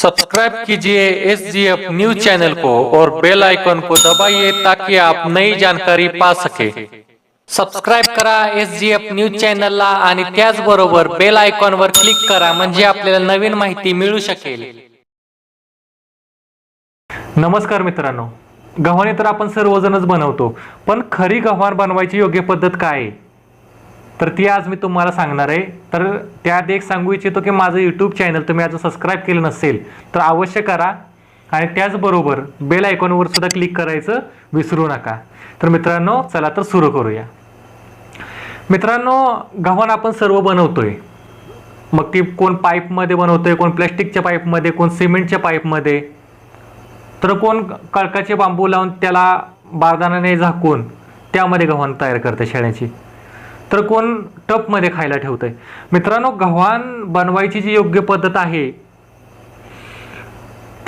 Subscribe कीजिए S G F news channel को और बेल आइकन को दबाइए ताकि आप नई जानकारी पा सके। सबस्क्राईब करा एस जी एफ न्यूज चॅनलला आणि त्याचबरोबर बेल आयकॉनवर क्लिक करा म्हणजे आपल्याला नवीन माहिती मिळू शकेल. नमस्कार मित्रांनो. गव्हाणे तर आपण सर्वजणच बनवतो पण खरी गव्हाण बनवायची योग्य पद्धत काय आहे? तर ती आज मी तुम्हाला सांगणार आहे. तर त्यात एक सांगू इच्छितो की माझं यूट्यूब चॅनल तुम्ही अजून सबस्क्राईब केलं नसेल तर अवश्य करा. आणि त्याचबरोबर बेल आयकॉनवर सुद्धा क्लिक करायचं विसरू नका. तर मित्रांनो चला तर सुरू करूया. मित्रांनो गव्हाण आपण सर्व बनवतोय. मग ती कोण पाईपमध्ये बनवतोय कोण प्लॅस्टिकच्या पाईपमध्ये कोण सिमेंटच्या पाईपमध्ये तर कोण कळकाचे बांबू लावून त्याला बारदानाने झाकून त्यामध्ये गव्हाण तयार करते शेळ्याची तर कोण टपमध्ये खायला ठेवतंय? मित्रांनो गव्हाण बनवायची जी योग्य पद्धत आहे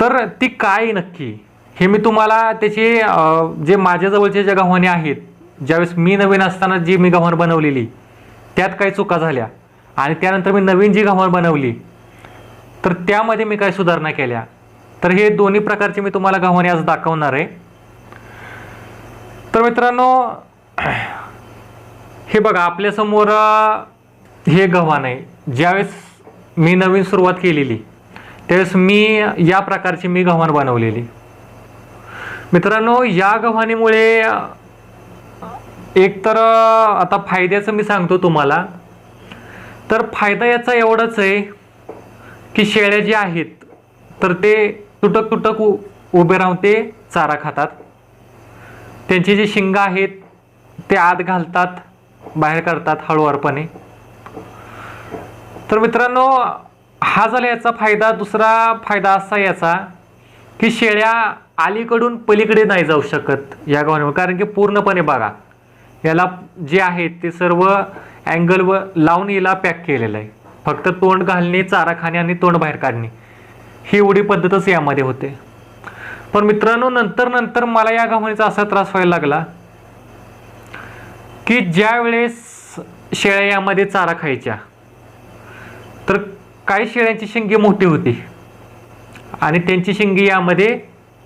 तर ती काय नक्की? हे मी तुम्हाला त्याचे जे माझ्याजवळचे ज्या गव्हाणे आहेत ज्यावेळेस मी नवीन असताना जी मी गव्हाण बनवलेली त्यात काही चुका झाल्या आणि त्यानंतर मी नवीन जी गव्हाण बनवली तर त्यामध्ये मी काय सुधारणा केल्या. तर हे दोन्ही प्रकारचे मी तुम्हाला गव्हाणे आज दाखवणार आहे. तर मित्रांनो हे बघा आपल्यासमोर हे गव्हाण आहे. ज्यावेळेस मी नवीन सुरुवात केलेली त्यावेळेस मी या प्रकारची मी गव्हाण बनवलेली. मित्रांनो या गव्हाणीमुळे एक तर आता फायद्याचं मी सांगतो तुम्हाला. तर फायदा याचा एवढाच आहे की शेळ्या जे आहेत तर ते तुटक तुटक उ उभे राहून ते चारा खातात. त्यांची जी शिंग आहेत ते आत घालतात. बाहेर काढतात हळूवारपणे. तर मित्रांनो हा झाला याचा फायदा. दुसरा फायदा असा याचा की शेळ्या अलीकडून पलीकडे नाही जाऊ शकत या गव्हाणीवर कारण की पूर्णपणे बघा याला जे आहे ते सर्व अँगल व लावून याला पॅक केलेलं आहे. फक्त तोंड घालणे चारा खाणे आणि तोंड बाहेर काढणे. ही एवढी पद्धतच यामध्ये होते. पण मित्रांनो नंतर नंतर मला या गव्हाणीचा असा त्रास व्हायला लागला की ज्या वेळेस शेळ्या यामध्ये चारा खायच्या तर काही शेळ्यांची शिंगी मोठी होती. आणि त्यांची शिंगी यामध्ये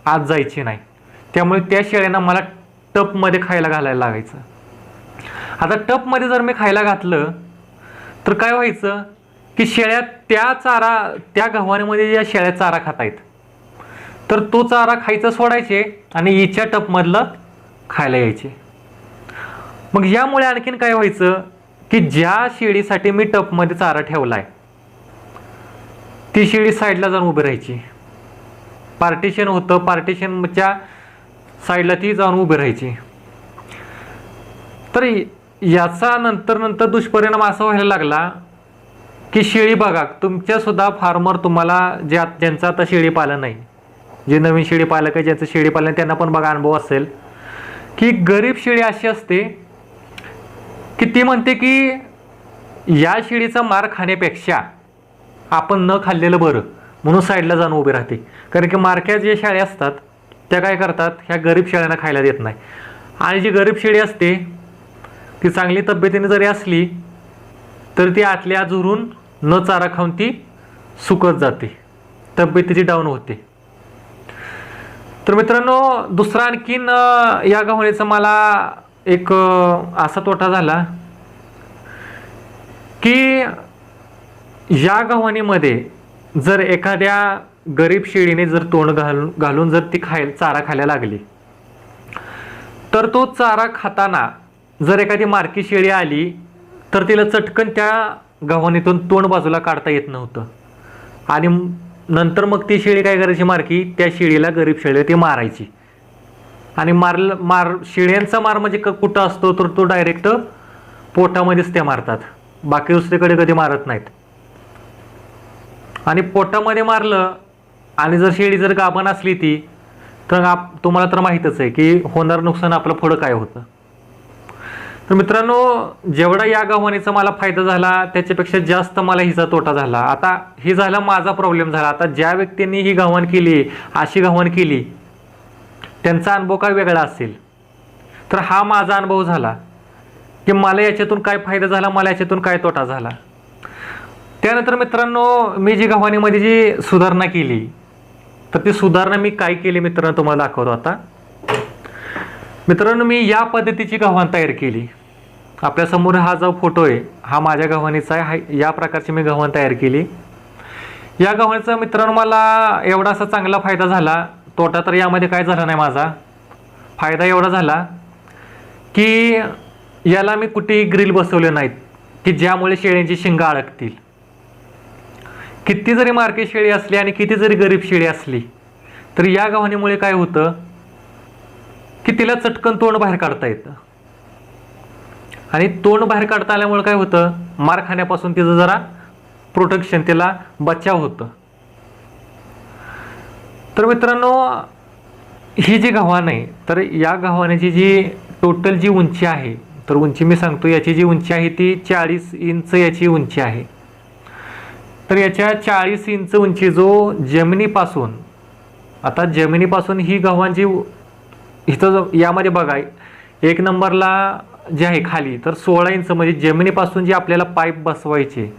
आत जायची नाही. त्यामुळे त्या शेळ्यांना मला टपमध्ये खायला घालायला लागायचं. आता टपमध्ये जर मी खायला घातलं तर काय व्हायचं की शेळ्या त्या चारा त्या गव्हाणीमध्ये ज्या शेळ्या चारा खात आहेत तर तो चारा खायचा सोडायचे आणि हिच्या टपमधलं खायला यायचे. मग यामुळे आणखीन काय व्हायचं? की ज्या शेळीसाठी मी टपमध्ये चारा ठेवलाय ती शेळी साईडला जाऊन उभी राहायची. पार्टिशन होतं पार्टिशनच्या साईडला ती जाऊन उभी राहायची. तर याचा नंतर नंतर दुष्परिणाम असा व्हायला लागला की शेळी बघा तुमच्यासुद्धा फार्मर तुम्हाला ज्या ज्यांचं आता शेळी पालन नाही जे नवीन शेळी पालक आहे ज्यांचं शेळी पालन आहे, त्यांना पण बघा अनुभव असेल की गरीब शेळी अशी असते की ती म्हणते की या शिडीचा मार खाण्यापेक्षा आपण न खाल्लेलं बरं. म्हणून साईडला जाऊन उभे राहते. कारण की मारक्या जे शाळे असतात त्या काय करतात? ह्या गरीब शाळ्यांना खायला देत नाही. आणि जी गरीब शेळी असते ती चांगली तब्येतीने जरी असली तर ती आतल्या झुरून न चारा खाऊन ती सुकत जाते. तब्येतीची डाऊन होते. तर मित्रांनो दुसरा आणखीन या गव्हाणीचं मला एक असा तोटा झाला की या गव्हाणीमध्ये जर एखाद्या गरीब शेळीने जर तोंड घालून घालून जर ती खाय चारा खायला लागली तर तो चारा खाताना जर एखादी मारकी शेळी आली तर तिला चटकन त्या गव्हाणीतून तोंड बाजूला काढता येत नव्हतं. आणि नंतर मग ती शेळी काय करायची मारकी? त्या शेळीला गरीब शेळी ती मारायची. आणि मारल मार शेळ्यांचा मार म्हणजे क- कुठं असतो तर तो डायरेक्ट पोटामध्येच त्या मारतात. बाकी दुसरीकडे कधी मारत नाहीत. आणि पोटामध्ये मारलं आणि जर शेळी जर गाभण असली ती तर आप तुम्हाला तर माहीतच आहे की होणार नुकसान आपलं पुढं काय होतं. तर मित्रांनो जेवढा या गव्हाणीचा मला फायदा झाला त्याच्यापेक्षा जास्त मला हिचा तोटा झाला. आता हे झाला माझा प्रॉब्लेम झाला. आता ज्या व्यक्तींनी ही गव्हाण केली अशी गव्हाण केली त्यांचा अनुभव काय वेगळा असेल? तर हा माझा अनुभव झाला की मला याच्यातून काय फायदा झाला मला याच्यातून काय तोटा झाला? त्यानंतर मित्रांनो मी जी गव्हाणीमध्ये जी सुधारणा केली तर ती सुधारणा मी काय केली मित्रांनो तुम्हाला दाखवतो आता. मित्रांनो मी या पद्धतीची गव्हाण तयार केली. आपल्यासमोर हा जो फोटो आहे हा माझ्या गव्हाणीचा आहे हा- या प्रकारची मी गव्हाण तयार केली. या गव्हाणीचा मित्रांनो मला एवढा असा चांगला फायदा झाला तोटा तर यामध्ये काय झाला नाही माझा? फायदा एवढा झाला की याला मी कुठेही ग्रिल बसवले नाहीत की ज्यामुळे शेळ्यांची शिंगा अडकतील. किती जरी मार्केट शेळी असली आणि किती जरी गरीब शेळी असली तर या गव्हाणीमुळे काय होतं? की तिला चटकन तोंड बाहेर काढता येतं. आणि तोंड बाहेर काढता आल्यामुळे काय होतं? मार खाण्यापासून तिचं जरा प्रोटेक्शन तिला बचाव होतं. तर मित्रांनो ही जी गव्हाण आहे तर या गव्हाण्याची जी टोटल जी उंची आहे तर उंची मी सांगतो याची जी उंची आहे ती चाळीस इंच याची उंची आहे. तर याच्या चाळीस इंच उंची जो जमिनीपासून आता जमिनीपासून ही गव्हाण जी इथं यामध्ये बघा एक नंबरला जे आहे खाली तर सोळा इंच म्हणजे जमिनीपासून जी आपल्याला पाईप बसवायचे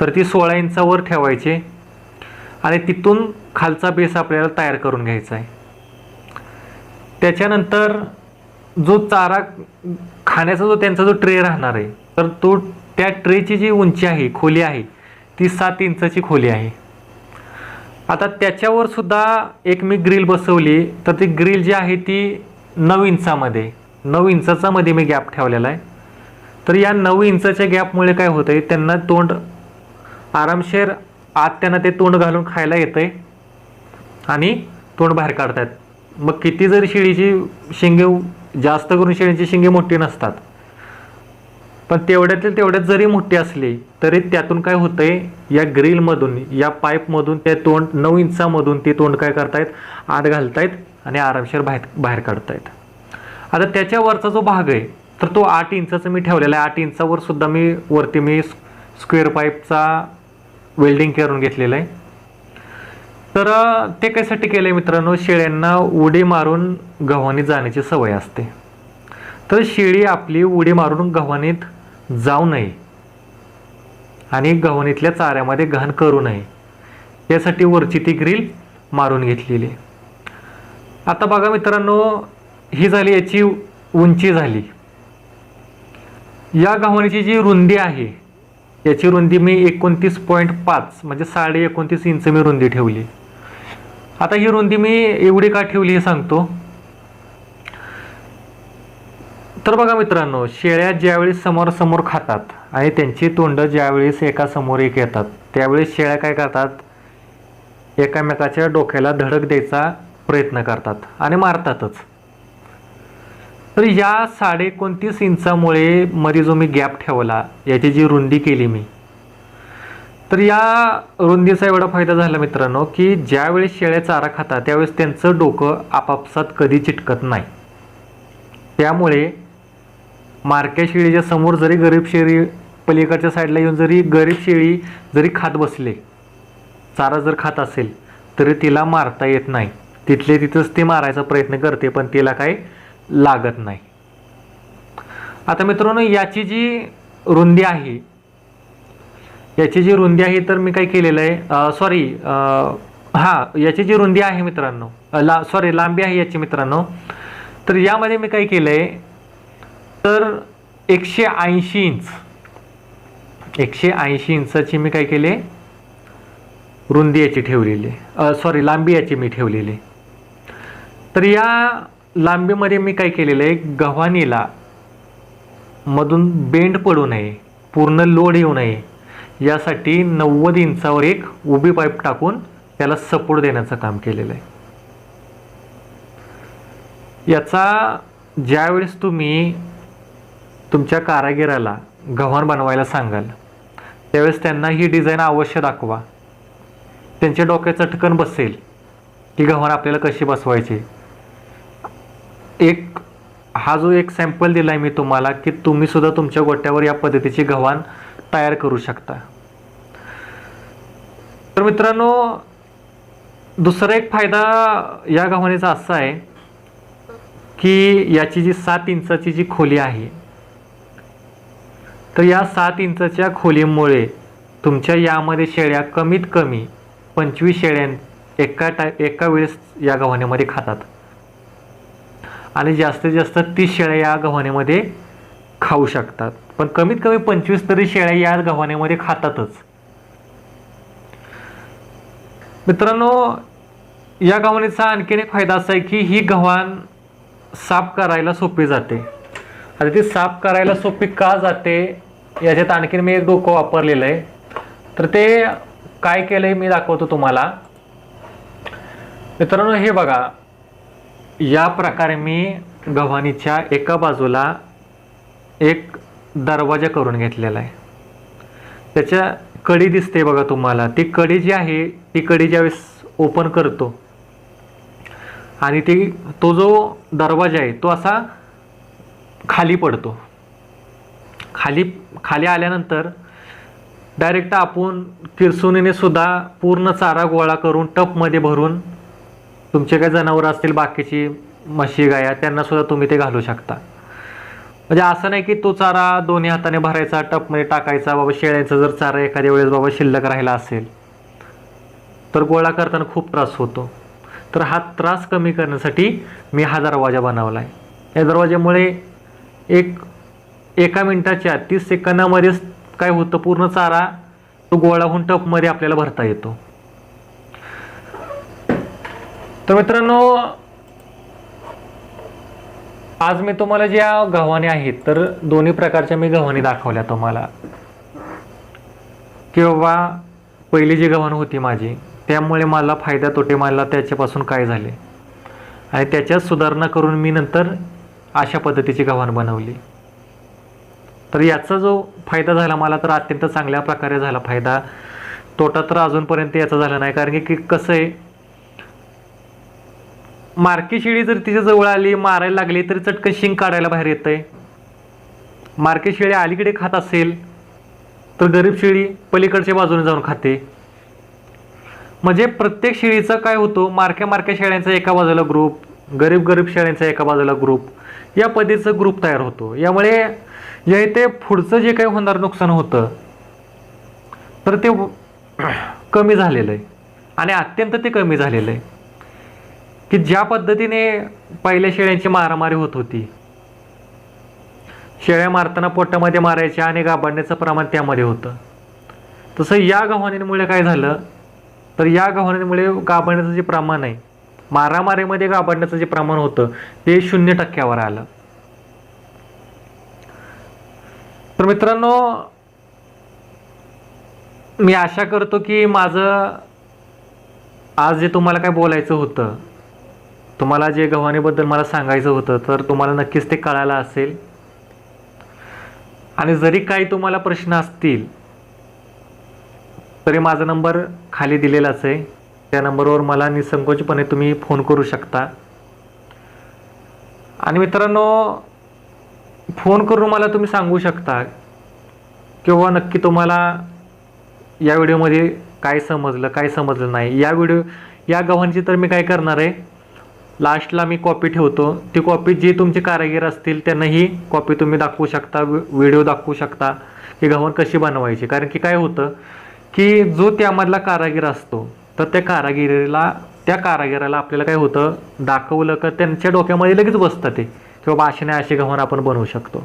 तर ती सोळा इंचावर ठेवायचे आणि तिथून खालचा बेस आपल्याला तयार करून घ्यायचा आहे. त्याच्यानंतर जो चारा खाण्याचा जो त्यांचा जो ट्रे राहणार आहे तर तो त्या ट्रेची जी उंची आहे खोली आहे ती सात इंचाची खोली आहे. आता त्याच्यावर सुद्धा एक मी ग्रिल बसवली तर ती ग्रिल जी आहे ती नऊ इंचामध्ये नऊ इंचाचा मध्ये मी गॅप ठेवलेला आहे. तर या नऊ इंचाच्या गॅपमुळे काय होतंय त्यांना तोंड आरामशीर आत त्यांना ते तोंड घालून खायला येतंय. आणि तोंड बाहेर काढतात. मग किती जरी शेळीची शिंगे जास्त करून शेळीची शिंगे मोठी नसतात. पण तेवढ्यातील तेवढ्यात जरी मोठी असली तरी त्यातून काय होतंय? या ग्रिलमधून या पाईपमधून ते तोंड नऊ इंचामधून ते तोंड काय करतायत? आत घालतायत आणि आरामशीर बाहेर बाहेर काढतायत. आता त्याच्यावरचा जो भाग आहे तर तो आठ इंचाचा मी ठेवलेला आहे. आठ इंचावर सुद्धा मी वरती मी स्क्वेअर पाईपचा वेल्डिंग करून घेतलेलं आहे. तर ते कशासाठी केलं आहे मित्रांनो? शेळ्यांना उडी मारून गव्हाणीत जाण्याची सवय असते. तर शेळी आपली उडी मारून गव्हाणीत जाऊ नये आणि गव्हाणीतल्या चाऱ्यामध्ये घाण करू नये. यासाठी वरची ती ग्रिल मारून घेतलेली आता बघा मित्रांनो ही झाली याची उंची झाली. या गव्हाणीची जी रुंदी आहे याची रुंदी मी एकोणतीस पॉईंट पाच म्हणजे साडे एकोणतीस इंच मी रुंदी ठेवली. आता ही रुंदी मी एवढी का ठेवली हे सांगतो. तर बघा मित्रांनो शेळ्या ज्यावेळेस समोर समोर खातात आणि त्यांची तोंड ज्यावेळेस एका समोर एक येतात त्यावेळेस शेळ्या काय करतात? एकामेकाच्या डोक्याला धडक द्यायचा प्रयत्न करतात आणि मारतातच. तर या साडे एकोणतीस इंचामुळे मध्ये जो मी गॅप ठेवला. याची जी रुंदी केली मी. तर या रुंदीचा एवढा फायदा झाला मित्रांनो की ज्यावेळेस शेळ्या चारा खातात त्यावेळेस त्यांचं डोकं आपापसात कधी चिटकत नाही. त्यामुळे मारक्या शेळीच्या समोर जरी गरीब शेळी पलीकडच्या साईडला येऊन जरी गरीब शेळी जरी खात बसले चारा जर खात असेल तरी तिला मारता येत नाही. तिथले तिथंच ती मारायचा प्रयत्न करते पण तिला काही लागत नाही. आता मित्रांनो याची जी रुंदी आहे याची जी रुंदी आहे तर मी काय केलेलं आहे सॉरी हां याची जी रुंदी आहे मित्रांनो ला सॉरी लांबी आहे याची मित्रांनो तर यामध्ये मी काय केलं आहे तर एकशे ऐंशी इंच एकशे ऐंशी इंचाची मी काय केले रुंदी याची ठेवलेली आहे सॉरी लांबी याची मी ठेवलेली तर या लांबीमध्ये मी काय केलेलं आहे? गव्हाणीला मधून बेंड पडू नये पूर्ण लोड येऊ नये. यासाठी नव्वद इंचावर एक उभी पाईप टाकून त्याला सपोर्ट देण्याचं काम केलेलं आहे. याचा ज्यावेळेस तुम्ही तुमच्या कारागिराला गव्हाण बनवायला सांगाल त्यावेळेस त्यांना ही डिझाईन अवश्य दाखवा. त्यांच्या डोक्यात चटकन बसेल की गव्हाण आपल्याला कशी बसवायची. एक हा जो एक सॅम्पल दिला आहे मी तुम्हाला की तुम्ही सुद्धा तुमच्या गोट्यावर या पद्धतीची गव्हाण तयार करू शकता. तर मित्रांनो दुसरा एक फायदा या गव्हाणीचा असा आहे की याची जी सात इंचाची जी खोली आहे तर या सात इंचाच्या खोलीमुळे तुमच्या यामध्ये शेळ्या कमीत कमी पंचवीस शेळ्यां एका टाय एका वेळेस या गव्हाणीमध्ये खातात. आणि जास्तीत जास्त तीस शेळ्या या गव्हाणीमध्ये खाऊ शकतात. पण कमीत कमी पंचवीस तरी शेळ्या या गव्हाणीमध्ये खातातच. मित्रांनो या गव्हाणीचा आणखीन एक फायदा असा आहे की ही गव्हाण साफ करायला सोपी जाते. आता ती साफ करायला सोपी का जाते याच्यात आणखीन मी एक डोकं वापरलेलं आहे. तर ते काय केलं आहे मी दाखवतो तुम्हाला. मित्रांनो हे बघा. या प्रकारे मी गव्हाणीच्या एका बाजूला एक दरवाजा करून घेतलेला आहे. त्याच्या कडी दिसते बघा तुम्हाला. ती कडी जी आहे ती कडी ज्यावेळेस ओपन करतो आणि ती तो जो दरवाजा आहे तो असा खाली पडतो. खाली खाली आल्यानंतर डायरेक्ट आपण किरसुनीने सुद्धा पूर्ण चारा गोळा करून टपमध्ये भरून तुमचे काही जनावरं असतील बाकीची म्हशी गाया त्यांना सुद्धा तुम्ही ते घालू शकता. म्हणजे असं नाही की तो चारा दोन्ही हाताने भरायचा टपमध्ये टाकायचा बाबा शेळ्यांचा जर चारा एखाद्या वेळेस बाबा शिल्लक राहिला असेल तर गोळा करताना खूप त्रास होतो. तर हा त्रास कमी करण्यासाठी मी हा दरवाजा बनवला आहे या दरवाज्यामुळे एक एका मिनटाच्या तीस सेकंदामध्येच काय होतं पूर्ण चारा तो गोळा होऊन टपमध्ये आपल्याला भरता येतो. तर मित्रांनो आज मी तुम्हाला ज्या गव्हाणी आहेत तर दोन्ही प्रकारच्या मी गव्हाणी दाखवल्या तुम्हाला. की पहिली जी गव्हाण होती माझी त्यामुळे मला फायदा तोटे मला त्याच्यापासून काय झाले? आणि त्याच्यात सुधारणा करून मी नंतर अशा पद्धतीची गव्हाण बनवली. तर याचा जो फायदा झाला मला तर अत्यंत चांगल्या प्रकारे झाला फायदा. तोटा तर अजूनपर्यंत याचा झाला नाही कारण की कसं आहे मारकी शेळी जर तिच्या जवळ आली मारायला लागली तरी चटकन शिंग काढायला बाहेर येतंय. मारकी शेळी अलीकडे खात असेल तर गरीब शेळी पलीकडच्या बाजूने जाऊन खाते. म्हणजे प्रत्येक शेळीचा काय होतो मारक्या मारक्या शेळ्यांचा एका बाजूला ग्रुप गरीब गरीब शेळ्यांचा एका बाजूला ग्रुप या पद्धतीचा ग्रुप तयार होतो. यामुळे या इथे पुढचं जे काही होणार नुकसान होतं तर ते कमी झालेलं आहे. आणि अत्यंत ते कमी झालेलं आहे. की ज्या पद्धतीने पहिल्या शेळ्यांची मारामारी होत होती. शेळ्या मारताना पोटामध्ये मारायच्या आणि गाभाडण्याचं प्रमाण त्यामध्ये होतं. तसं या गव्हाणीमुळे काय झालं? तर या गव्हाणीमुळे गाभाडण्याचं जे प्रमाण आहे मारामारीमध्ये गाभाडण्याचं जे प्रमाण होतं ते शून्य टक्क्यावर आलं. तर मित्रांनो मी आशा करतो की माझं आज जे तुम्हाला काय बोलायचं होतं तुम्हाला जे गव्हाणीबद्दल मला सांगायचं होतं तर तुम्हाला नक्कीच ते कळायला असेल. आणि जरी काही तुम्हाला प्रश्न असतील तरी माझा नंबर खाली दिलेलाच आहे. त्या नंबरवर मला निसंकोचपणे तुम्ही फोन करू शकता. आणि मित्रांनो फोन करून मला तुम्ही सांगू शकता किंवा नक्की तुम्हाला या व्हिडिओमध्ये काय समजलं काय समजलं नाही. या व्हिडिओ या गव्हांची तर मी काय करणार आहे लास्टला मी कॉपी ठेवतो. ती कॉपी जे तुमचे कारागीर असतील त्यांनाही कॉपी तुम्ही दाखवू शकता व्हिडिओ दाखवू शकता की गव्हाण कशी बनवायची. कारण की काय होतं की जो त्यामधला कारागीर असतो तर त्या कारागिरीला त्या कारागिराला आपल्याला काय होतं दाखवलं का त्यांच्या डोक्यामध्ये लगेच बसतं ते किंवा बाबा अशी नाही गव्हाण आपण बनवू शकतो.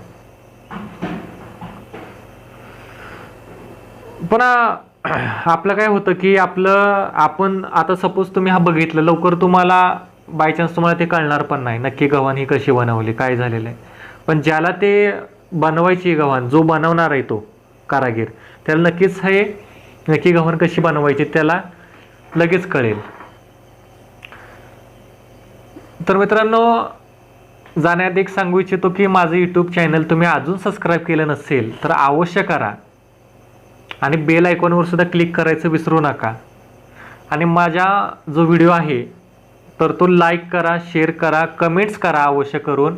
पण आपलं काय होतं की आपलं आपण आता सपोज तुम्ही हा बघितलं लवकर तुम्हाला बाय चान्स तुम्हाला ते कळणार पण नाही. नक्की गव्हाण ही कशी बनवली काय झालेलं आहे. पण ज्याला ते बनवायची गव्हाण जो बनवणार आहे तो कारागीर त्याला नक्कीच हे नक्की गव्हाण कशी बनवायची त्याला लगेच कळेल. तर मित्रांनो जाण्यात एक सांगू इच्छितो की माझं यूट्यूब चॅनल तुम्ही अजून सबस्क्राईब केलं नसेल तर अवश्य करा. आणि बेल आयकॉनवर सुद्धा क्लिक करायचं विसरू नका. आणि माझा जो व्हिडिओ आहे तर तो लाईक करा शेअर करा कमेंट्स करा अवश्य करून.